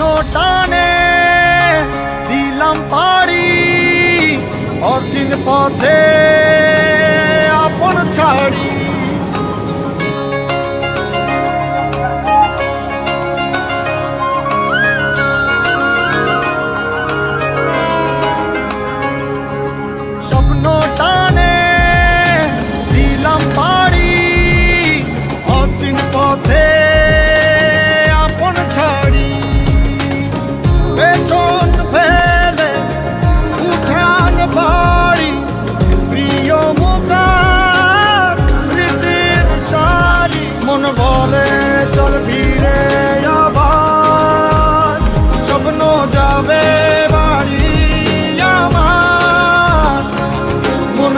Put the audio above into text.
স্বপ্ন টানে দিলাম পাড়ি অর্জিন পথে। বলে চল ফিরে আবার। স্বপ্ন যাবে বাড়ি আমার। মন